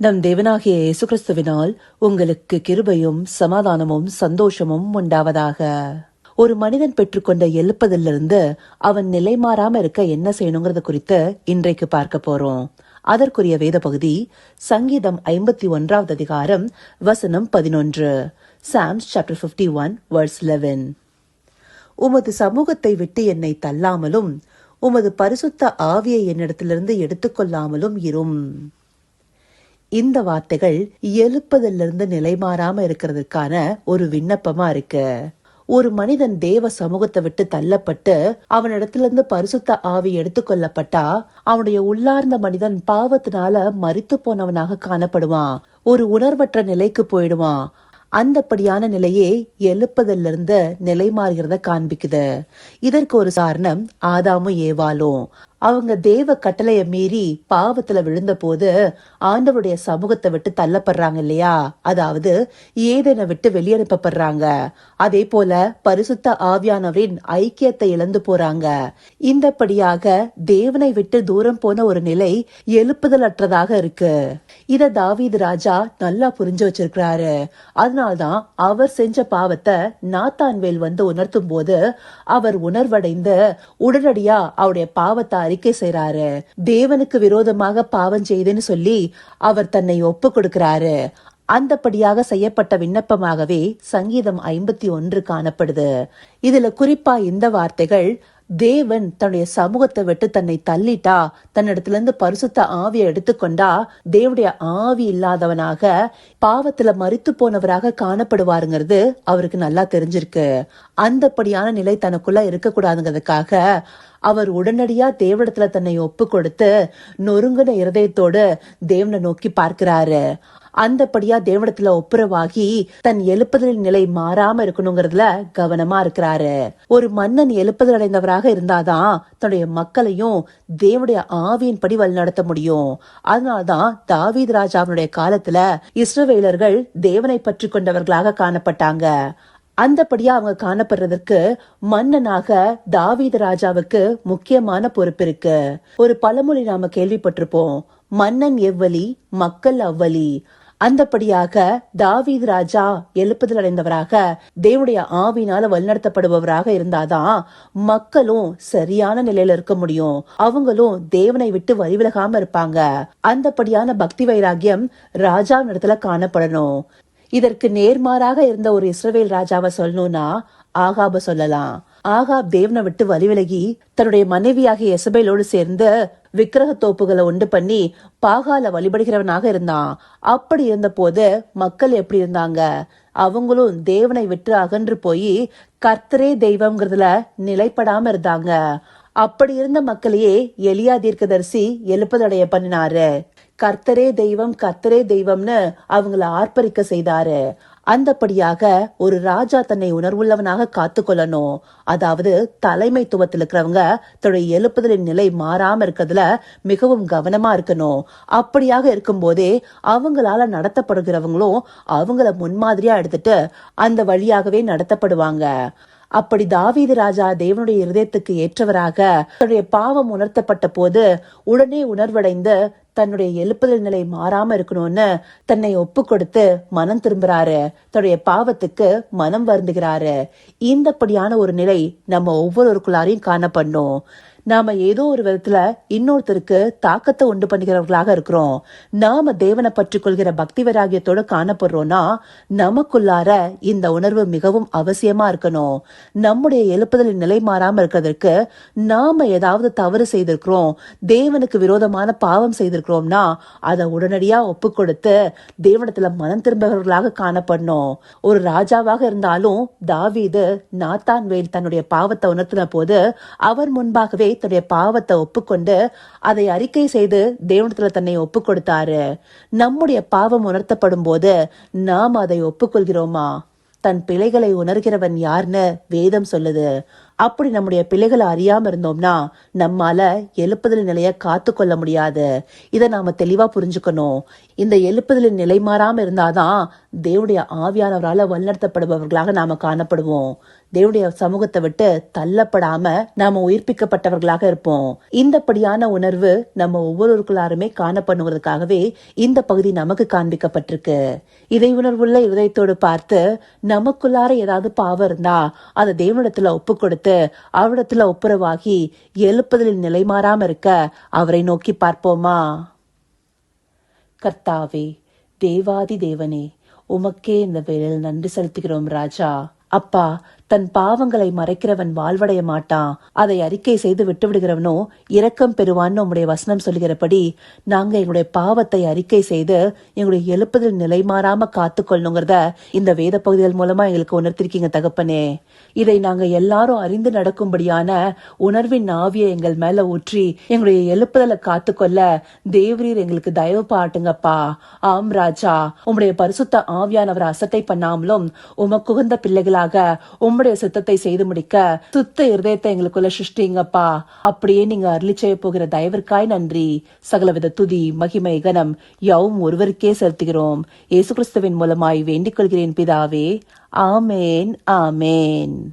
நம் தேவனாகிய இயேசு கிறிஸ்துவினால் உங்களுக்கு கிருபையும் சமாதானமும் சந்தோஷமும் உண்டாவதாக. ஒரு மனிதன் பெற்றுக்கொண்ட எழுப்பதிலிருந்து அவன் நிலை மாறாம இருக்க என்ன செய்யணுங்கிறது குறித்து இன்றைக்கு பார்க்க போறோம். அதற்குரிய வேத பகுதி சங்கீதம் ஐம்பத்தி ஒன்றாவது அதிகாரம் வசனம் பதினொன்று. Psalms chapter fifty one verse eleven உமது சமூகத்தை விட்டு என்னை தள்ளாமலும் உமது பரிசுத்த ஆவியை என்னிடத்திலிருந்து எடுத்துக்கொள்ளாமலும் இரும். இந்த வார்த்தைகள் எழுப்பதிலிருந்து நிலைமாறாம இருக்கிறதுக்கான ஒரு விண்ணப்பமா இருக்கு. ஒரு மனிதன் தேவ சமூகத்தை விட்டு தள்ளப்பட்டு அவனிடத்திலிருந்து பரிசுத்த ஆவி எடுத்துக்கொள்ளப்பட்டா அவனுடைய உள்ளார்ந்த மனிதன் பாவத்தினால மறித்து போனவனாக காணப்படுவான். ஒரு உணர்வற்ற நிலைக்கு போயிடுவான். அந்தப்படியான நிலையே எழுப்பதிலிருந்து நிலை மாறுகிறத காண்பிக்குது. இதற்கு ஒரு காரணம் ஆதாமும் ஏவாலும் அவங்க தேவ கட்டளைய மீறி பாவத்துல விழுந்த போது ஆண்டவருடைய சமூகத்தை விட்டு தள்ளப்படுறாங்க இல்லையா? அதாவது ஏதென விட்டு வெளியனுப்பப்படுறாங்க. அதே போல பரிசுத்த ஆவியானவரின் ஐக்கியத்தை இழந்து போறாங்க. இந்தப்படியாக தேவனை விட்டு தூரம் போன ஒரு நிலை எழுப்புதல் அற்றதாக இருக்கு. இத தாவீது ராஜா நல்லா புரிஞ்சு வச்சிருக்கிறாரு. அதனால்தான் அவர் செஞ்ச பாவத்தை நாத்தான்வேல் வந்து உணர்த்தும் போது அவர் உணர்வடைந்து உடனடியா அவருடைய பாவத்தை அறிக்கை செய்யறாரு தேவனுக்கு விரோதமாக பாவம் செய்தேன்னு சொல்லி அவர் தன்னை ஒப்பு கொடுக்கிறாரு. அந்தப்படியாக செய்யப்பட்ட விண்ணப்பமாகவே சங்கீதம் ஐம்பத்தி ஒன்று காணப்படுது. இதுல குறிப்பா இந்த வார்த்தைகள் தேவன் தன்னுடைய சமூகத்தை விட்டு தன்னை தள்ளிட்டா தன்னிடத்துல இருந்து பரிசுத்த ஆவியை எடுத்துக்கொண்டா தேவனுடைய ஆவி இல்லாதவனாக பாவத்துல மறித்து போனவராக காணப்படுவாருங்கிறது அவருக்கு நல்லா தெரிஞ்சிருக்கு. அந்தப்படியான நிலை தனக்குள்ள இருக்கக்கூடாதுங்கிறதுக்காக அவர் உடனடியா தேவனிடத்துல தன்னை ஒப்பு கொடுத்து நொறுங்கின இருதயத்தோடு தேவனை நோக்கி பார்க்கிறாரு. அந்தப்படியா தேவனத்துல ஒப்புரவாகி தன் எழுப்புதலின் நிலை மாறாம இருக்கணுங்கிறதுல கவனமா இருக்கிறாரு. ஒரு மன்னன் எழுப்புதல் அடைந்தவராக இருந்தாதான் தன்னுடைய மக்களையும் தேவனுடைய ஆவியின்படி வழிநடத்த முடியும். அதனால்தான் தாவீது ராஜாவினுடைய காலத்துல இஸ்ரவேலர்கள் தேவனை பற்றி கொண்டவர்களாக காணப்பட்டாங்க. அந்தபடியா அவங்க காணப்படுறதற்கு மன்னனாக தாவீத ராஜாவுக்கு முக்கியமான பொறுப்பு இருக்கு. ஒரு பழமொழி நாம கேள்விப்பட்டிருப்போம். மன்னன் எவ்வளி மக்கள் அவ்வளி. அந்தபடியாக தாவீது ராஜா எழுப்புதல் அடைந்தவராக தேவனுடைய ஆவினால வழிநடத்தப்படுபவராக இருந்தாதான் மக்களும் சரியான நிலையில இருக்க முடியும். அவங்களும் தேவனை விட்டு வழிவிலகாம இருப்பாங்க. அந்தபடியான பக்தி வைராகியம் ராஜா இடத்துல காணப்படணும். இதற்கு நேர்மாறாக இருந்த ஒரு இஸ்ரவேல் ராஜாவை சொல்லணும்னா ஆகாப சொல்லலாம். ஆகாப் தேவனை விட்டு வழிவிலகி தன்னுடைய மனைவியாகிய எசபேலோடு சேர்ந்து விக்கிரக தோப்புகளை உண்டு பண்ணி பாகால வழிபடுகிறவனாக இருந்தான். அப்படி இருந்த போது மக்கள் எப்படி இருந்தாங்க? அவங்களும் தேவனை விட்டு அகன்று போய் கர்த்தரே தெய்வம்ங்கிறதுல நிலைப்படாம இருந்தாங்க. அப்படி இருந்த மக்களையே எலியா தீர்க்கதரிசி எழுப்பதடைய பண்ணினாரு. கர்த்தரே தெய்வம் கர்த்தரே தெய்வம்னு அவங்கள ஆர்ப்பரிக்க செய்தாரு. அந்தப்படியாக ஒரு ராஜா தன்னை உணர்வுள்ளவனாக காத்து கொள்ளணும் அதாவது தலைமைத்துவத்தில் இருக்கிறவங்க தன்னுடைய எழுப்புதலின் நிலை மாறாம இருக்கிறதுல மிகவும் கவனமா இருக்கணும். அப்படியாக இருக்கும்போதே அவங்களால நடத்தப்படுகிறவங்களும் அவங்கள முன்மாதிரியா எடுத்துட்டு அந்த வழியாகவே நடத்தப்படுவாங்க. அப்படி தாவீது ராஜா தேவனுடைய இருதயத்துக்கு ஏற்றவராக தன்னுடைய பாவம் உணர்த்தப்பட்ட போது உடனே உணர்வடைந்து தன்னுடைய எழுப்புதல் நிலை மாறாம இருக்கணும்னு தன்னை ஒப்பு கொடுத்து மனம் திரும்புறாரு. தன்னுடைய பாவத்துக்கு மனம் வருந்துகிறாரு. இந்தப்படியான ஒரு நிலை நம்ம ஒவ்வொருவருக்குள்ளாரையும் காணப்படணும். நாம ஏதோ ஒரு விதத்துல இன்னொருத்தருக்கு தாக்கத்தை உண்டு பண்ணுகிறவர்களாக இருக்கிறோம். நாம தேவனை பற்றி கொள்கிற பக்தி வைராகியத்தோட காணப்படுறோம்னா நமக்குள்ளார இந்த உணர்வு மிகவும் அவசியமா இருக்கணும். நம்முடைய எழுப்புதலின் நிலை மாறாம இருக்கிறதுக்கு நாம ஏதாவது தவறு செய்திருக்கிறோம் தேவனுக்கு விரோதமான பாவம் செய்திருக்கிறோம்னா அதை உடனடியா ஒப்பு கொடுத்து தேவனத்துல மனம் திரும்பவர்களாக காணப்படணும். ஒரு ராஜாவாக இருந்தாலும் தாவீது நாத்தான் வேல் தன்னுடைய பாவத்தை உணர்த்தின போது அவர் முன்பாகவே தன்னுடைய பாவத்தை ஒப்புக்கொண்டு அதை அறிக்கை செய்து தேவனத்துல தன்னை ஒப்பு கொடுத்தாரு நம்முடைய பாவம் உணர்த்தப்படும் போது நாம் அதை ஒப்புக்கொள்கிறோமா? தன் பிழைகளை உணர்கிறவன் யார்னு வேதம் சொல்லுது. அப்படி நம்முடைய பிள்ளைகளை அறியாம இருந்தோம்னா நம்மால எழுப்புதல் நிலைய காத்து கொள்ள முடியாது. இதை நாம தெளிவா புரிஞ்சுக்கணும். இந்த எழுப்புதலின் நிலை மாறாம இருந்தாதான் தேவனுடைய ஆவியானவரால வழிநடத்தப்படுபவர்களாக நாம காணப்படுவோம். தேவனுடைய சமூகத்தை விட்டு தள்ளப்படாம நாம உயிர்ப்பிக்கப்பட்டவர்களாக இருப்போம். இந்தப்படியான உணர்வு நம்ம ஒவ்வொருவருக்குள்ளாருமே காணப்படுவதற்காகவே இந்த பகுதி நமக்கு காண்பிக்கப்பட்டிருக்கு. இதை உணர்வுள்ள இதயத்தோடு பார்த்து நமக்குள்ளார ஏதாவது பாவம் இருந்தா அதை தேவனிடத்துல ஒப்பு கொடுத்து அவரிடத்துல ஒப்புரவாகி எழுப்புதலில் நிலை மாறாம இருக்க அவரை நோக்கி பார்ப்போமா? கர்த்தாவே தேவாதி தேவனே உமக்கே இந்த வேளையில் நன்றி செலுத்துகிறோம் ராஜா. அப்பா தன் பாவங்களை மறைக்கிறவன் வாழ்வடைய மாட்டான். அதை அறிக்கை செய்து விட்டு விடுகிறவனோ இரக்கம் பெறுவான்னு உம்முடைய வசனம் சொல்கிறபடி நாங்க எங்களுடைய பாவத்தை அறிக்கை செய்து எங்களுடைய எழுப்புதல் நிலை மாறாம காத்துக்கொள்ளணுங்கிறத இந்த வேத பகுதிகள் மூலமா எங்களுக்கு உணர்த்திருக்கீங்க தகப்பனே. இதை நாங்க எல்லாரும் அறிந்து நடக்கும்படியான உணர்வின் ஆவியை எங்கள் மேல ஊற்றி எங்களுடைய எழுப்புதலை காத்துக்கொள்ள தேவரீர் எங்களுக்கு தயவு பாட்டுங்கப்பா. ஆம் ராஜா உம்முடைய பரிசுத்த ஆவியானவர் அசட்டை பண்ணாமலும் உமக்குகந்த பிள்ளைகளாக உம் உம்முடைய சித்தத்தை செய்து முடிக்க சுத்த இருதயத்தை எங்களுக்குள்ள சிருஷ்டிங்கப்பா. அப்படியே நீங்க அருளி செய்ய போகிற தயவிற்காய் நன்றி. சகலவித துதி மகிமை கனம் யாவும் ஒருவருக்கே செலுத்துகிறோம். இயேசு கிறிஸ்துவின் மூலமாய் வேண்டிக் கொள்கிறேன் பிதாவே. ஆமேன் ஆமேன்.